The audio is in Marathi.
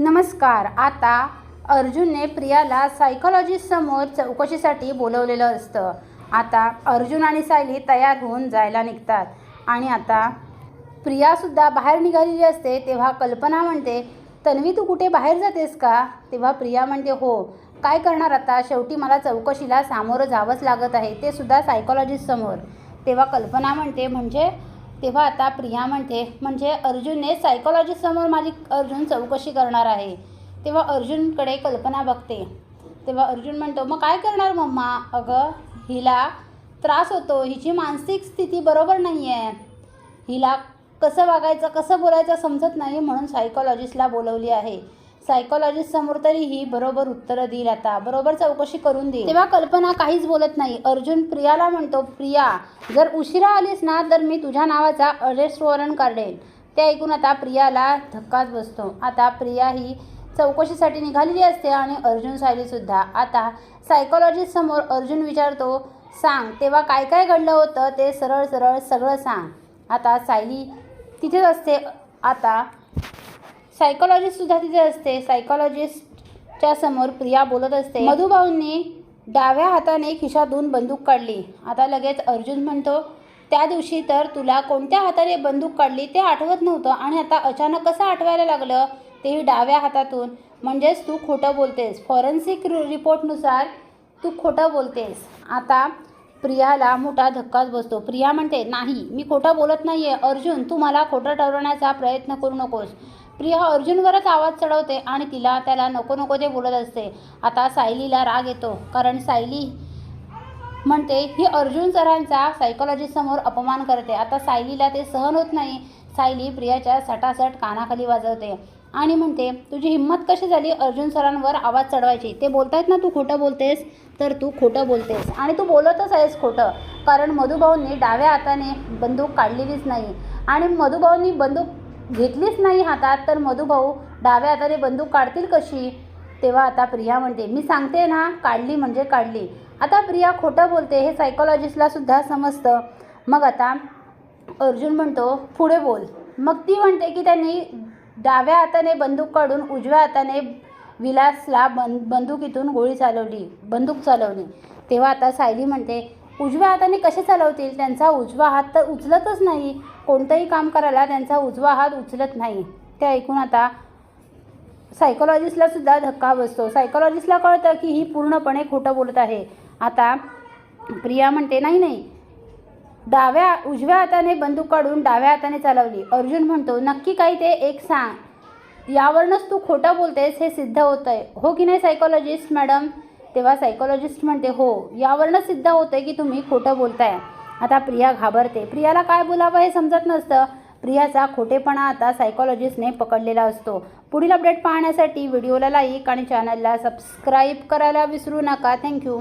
नमस्कार. आता अर्जुनने प्रियाला सायकोलॉजिस्टसमोर चौकशीसाठी बोलवलेलं असतं. आता अर्जुन आणि सायली तयार होऊन जायला निघतात. आणि आता प्रियासुद्धा बाहेर निघालेली असते तेव्हा कल्पना म्हणते तन्वी तू कुठे बाहेर जातेस का? तेव्हा प्रिया म्हणते हो काय करणार आता? शेवटी मला चौकशीला सामोरं जावंच लागत आहे. ते सुद्धा सायकोलॉजिस्टसमोर तेव्हा कल्पना म्हणते म्हणजे तेव्हा आता प्रिया म्हणते म्हणजे अर्जुनने सायकोलॉजिस्टसमोर माझी अर्जुन चौकशी करणार आहे. तेव्हा अर्जुनकडे कल्पना बघते. तेव्हा अर्जुन म्हणतो मग काय करणार मम्मा? अगं हिला त्रास होतो. हिची मानसिक स्थिती बरोबर नाही आहे हिला कसं वागायचं कसं बोलायचं समजत नाही म्हणून सायकोलॉजिस्टला बोलवली आहे. सायकोलॉजिस्ट समोर तरी ही बरोबर उत्तरं देईल आता. बरोबर चौकशी करून देईल. तेव्हा कल्पना काहीच बोलत नाही. अर्जुन प्रियाला म्हणतो प्रिया जर उशिरा आलीस ना तर मी तुझ्या नावाचा अरेस्ट वॉरंट काढेल ते ऐकून आता प्रियाला धक्काच बसतो. आता प्रिया ही चौकशीसाठी निघालेली असते आणि अर्जुन सायलीसुद्धा आता सायकोलॉजिस्ट समोर अर्जुन विचारतो सांग तेव्हा काय काय घडलं होतं? ते सरळ सरळ सगळं सांग. आता सायली तिथेच असते. आता सायकोलॉजिस्टसुद्धा तिथे असते. सायकोलॉजिस्टच्या समोर प्रिया बोलत असते. मधुभाऊंनी डाव्या हाताने खिशातून बंदूक काढली. आता लगेच अर्जुन म्हणतो त्या दिवशी तर तुला कोणत्या हाताने बंदूक काढली ते आठवत नव्हतं आणि आता अचानक कसं आठवायला लागलं तेही डाव्या हातातून. म्हणजेच तू खोटं बोलतेस. फॉरेन्सिक रिपोर्टनुसार तू खोटं बोलतेस. आता प्रियाला मोठा धक्काच बसतो. प्रिया म्हणते नाही मी खोटं बोलत नाही आहे अर्जुन तू मला खोटं ठरवण्याचा प्रयत्न करू नकोस. प्रिया अर्जुनवरच आवाज चढवते आणि तिला त्याला नको नको ते बोलत असते. आता सायलीला राग येतो. कारण सायली म्हणते ही अर्जुन सरांचा सायकोलॉजीसमोर अपमान करते. आता सायलीला ते सहन होत नाही. सायली प्रियाच्या सटासट कानाखाली वाजवते. आणि म्हणते तुझी हिंमत कशी झाली अर्जुन सरांवर आवाज चढवायची? ते बोलतायत ना तू खोटं बोलतेस. तर तू खोटं बोलतेस. आणि तू बोलतच आहेस खोटं. कारण मधुभाऊंनी डाव्या हाताने बंदूक काढलेलीच नाही. आणि मधुभाऊंनी बंदूक घेतलीच नाही हातात तर मधुभाऊ डाव्या हाताने बंदूक काढतील कशी? तेव्हा आता प्रिया म्हणते मी सांगते ना काढली म्हणजे काढली. आता प्रिया खोटं बोलते हे सायकोलॉजिस्टला सुद्धा समजतं. मग आता अर्जुन म्हणतो पुढे बोल. मग ती म्हणते की त्यांनी डाव्या हाताने बंदूक काढून उजव्या हाताने विलासला बं बंदुकीतून गोळी चालवली बंदूक चालवली. तेव्हा आता सायली म्हणते उजव्या हाताने कसे चालवतील? त्यांचा उजवा हात तर उचलतच नाही. कोणतंही काम करायला त्यांचा उजवा हात उचलत नाही. ते ऐकून आता सायकोलॉजिस्टला सुद्धा धक्का बसतो. सायकोलॉजिस्टला कळतं की ही पूर्णपणे खोटं बोलत आहे. आता प्रिया म्हणते नाही नाही. डाव्या उजव्या हाताने बंदूक काढून डाव्या हाताने चालवली. अर्जुन म्हणतो नक्की काही ते एक सांग. यावरूनच तू खोटं बोलतेस हे सिद्ध होतं आहे हो की नाही सायकोलॉजिस्ट मॅडम तेव्हा सायकोलॉजिस्ट म्हणते हो यावरनं सिद्ध होतं की तुम्ही खोटं बोलताय. आता प्रिया घाबरते. प्रियाला काय बोलावं हे समजत नसतं. प्रियाचा खोटेपणा आता सायकोलॉजिस्टने पकडलेला असतो. पुढील अपडेट पाहण्यासाठी व्हिडिओला लाईक आणि चॅनलला सबस्क्राईब करायला विसरू नका. थँक्यू